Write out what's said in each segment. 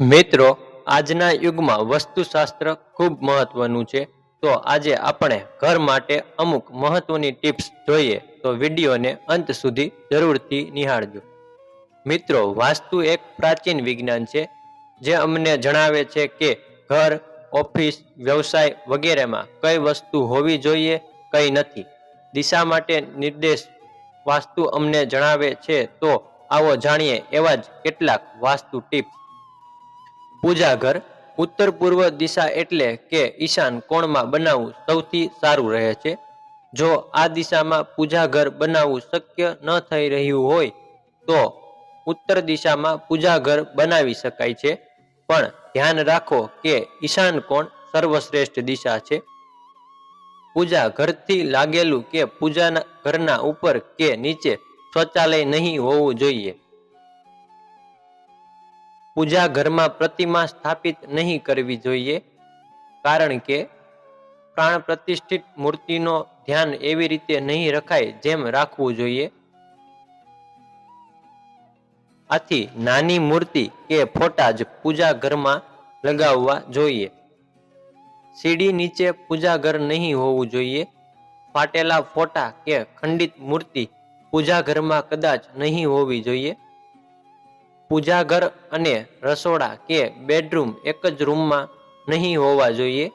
મિત્રો, આજના યુગમાં વસ્તુશાસ્ત્ર ખૂબ મહત્વનું છે. તો આજે આપણે ઘર માટે અમુક મહત્વની ટિપ્સ જોઈએ તો વિડીયોને અંત સુધી જરૂરથી નિહાળજો. મિત્રો, વાસ્તુ એક પ્રાચીન વિજ્ઞાન છે, જે અમને જણાવે છે કે ઘર, ઓફિસ, વ્યવસાય વગેરેમાં કઈ વસ્તુ હોવી જોઈએ, કઈ નથી. દિશા માટે નિર્દેશ વાસ્તુ અમને જણાવે છે તો આવો જાણીએ એવા જ કેટલાક વાસ્તુ ટિપ્સ. પૂજા ઘર ઉત્તર પૂર્વ દિશા એટલે કે ઈશાન કોણમાં બનાવવું સૌથી સારું રહે છે. જો આ દિશામાં પૂજાઘર બનાવવું શક્ય ન થઈ રહ્યું હોય, તો ઉત્તર દિશામાં પૂજાઘર બનાવી શકાય છે. પણ ધ્યાન રાખો કે ઈશાન કોણ સર્વશ્રેષ્ઠ દિશા છે. પૂજા ઘરથી લાગેલું કે પૂજાના ઘરના ઉપર કે નીચે શૌચાલય નહીં હોવું જોઈએ. પૂજા ઘરમાં પ્રતિમા સ્થાપિત નહીં કરવી જોઈએ, કારણ કે પ્રાણ પ્રતિષ્ઠિત મૂર્તિનો ધ્યાન એવી રીતે નહીં રખાય જેમ રાખવું જોઈએ. આથી નાની મૂર્તિ કે ફોટા જ પૂજા ઘરમાં લગાવવા જોઈએ. સીડી નીચે પૂજા ઘર નહીં હોવું જોઈએ, ફાટેલા ફોટા કે ખંડિત મૂર્તિ પૂજા ઘરમાં કદાચ નહીં હોવી જોઈએ. પૂજા ઘર અને રસોડા કે બેડરૂમ એક જ રૂમમાં નહીં હોવા જોઈએ.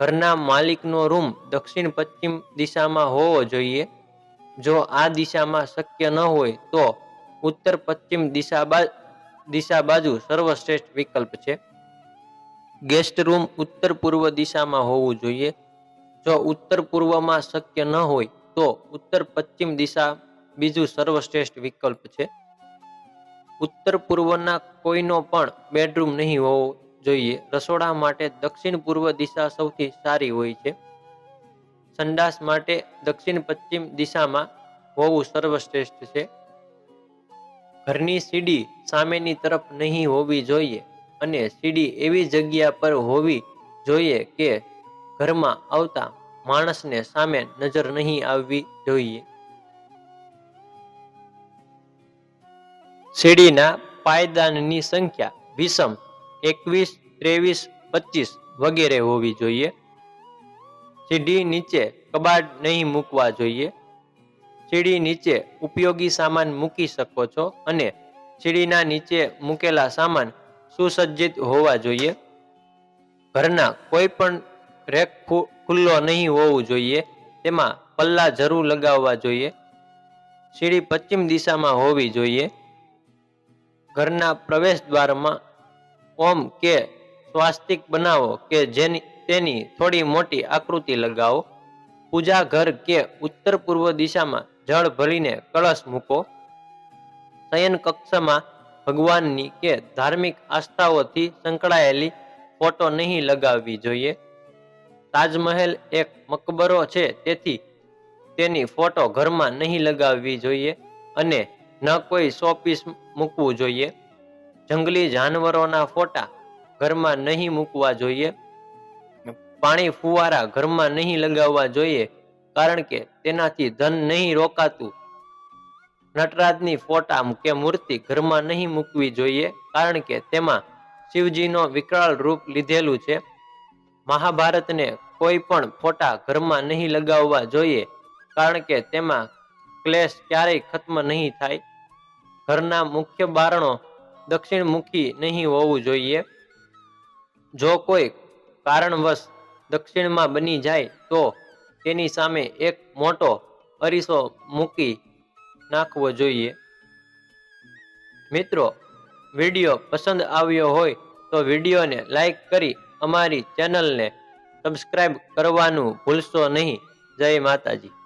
ઘરના માલિકનો રૂમ દક્ષિણ પશ્ચિમ દિશામાં હોવો જોઈએ. જો આ દિશામાં શક્ય ન હોય તો ઉત્તર પશ્ચિમ દિશા દિશા બાજુ સર્વશ્રેષ્ઠ વિકલ્પ છે. ગેસ્ટ રૂમ ઉત્તર પૂર્વ દિશામાં હોવું જોઈએ. જો ઉત્તર પૂર્વમાં શક્ય ન હોય તો ઉત્તર પશ્ચિમ દિશા બીજું સર્વશ્રેષ્ઠ વિકલ્પ છે. ઉત્તર પૂર્વના કોઈનો પણ બેડરૂમ નહીં હોવો જોઈએ. રસોડા માટે દક્ષિણ પૂર્વ દિશા સૌથી સારી હોય છે. સંડાસ માટે દક્ષિણ પશ્ચિમ દિશામાં હોવું સર્વશ્રેષ્ઠ છે. ઘરની સીડી સામેની તરફ નહીં હોવી જોઈએ અને સીડી એવી જગ્યા પર હોવી જોઈએ કે ઘરમાં આવતા માણસને સામે નજર નહીં આવવી જોઈએ. સીડીના પાયદાનની સંખ્યા વિષમ એકવીસ, ત્રેવીસ, પચીસ વગેરે હોવી જોઈએ. સીડી નીચે કબાટ નહીં મૂકવા જોઈએ. સીડી નીચે ઉપયોગી સામાન મૂકી શકો છો અને સીડીના નીચે મૂકેલા સામાન સુસજ્જિત હોવા જોઈએ. ઘરના કોઈ પણ રેક ખુલ્લો નહીં હોવું જોઈએ. તેમાં પલ્લા જરૂર લગાવવા જોઈએ. સીડી પશ્ચિમ દિશામાં હોવી જોઈએ. ઘરના પ્રવેશ દ્વારમાં ઓમ કે સ્વાસ્તિક બનાવો કે જેની, તેની થોડી મોટી આકૃતિ લગાવો. પૂજા ઘર કે ઉત્તર પૂર્વ દિશામાં જળ ભરીને કળશ મૂકો. શયન કક્ષમાં ભગવાનની કે ધાર્મિક આસ્થાઓથી સંકળાયેલી ફોટો નહીં લગાવવી જોઈએ. તાજમહેલ એક મકબરો છે, તેથી તેની ફોટો ઘરમાં નહીં લગાવવી જોઈએ અને ન કોઈ શોપીસ મૂકવું જોઈએ. જંગલી જાનવરોના ફોટા ઘરમાં નહીં મૂકવા જોઈએ. પાણી ફુવારા ઘરમાં નહીં લગાવવા જોઈએ, કારણ કે તેનાથી ધન નહીં રોકાતું. નટરાજની ફોટા કે મૂર્તિ ઘરમાં નહીં મૂકવી જોઈએ, કારણ કે તેમાં શિવજીનો વિકરાળ રૂપ લીધેલું છે. મહાભારતને કોઈ પણ ફોટા ઘરમાં નહીં લગાવવા જોઈએ, કારણ કે તેમાં ક્લેશ ક્યારેય ખત્મ નહીં થાય. ઘરના મુખ્ય બારણો દક્ષિણમુખી નહીં હોવું જોઈએ. જો કોઈ કારણવશ દક્ષિણમાં બની જાય તો તેની સામે એક મોટો અરીસો મૂકી નાખવો જોઈએ. મિત્રો, વીડિયો પસંદ આવ્યો હોય તો વિડીયોને લાઈક કરી અમારી ચેનલને સબસ્ક્રાઈબ કરવાનું ભૂલશો નહીં. જય માતાજી.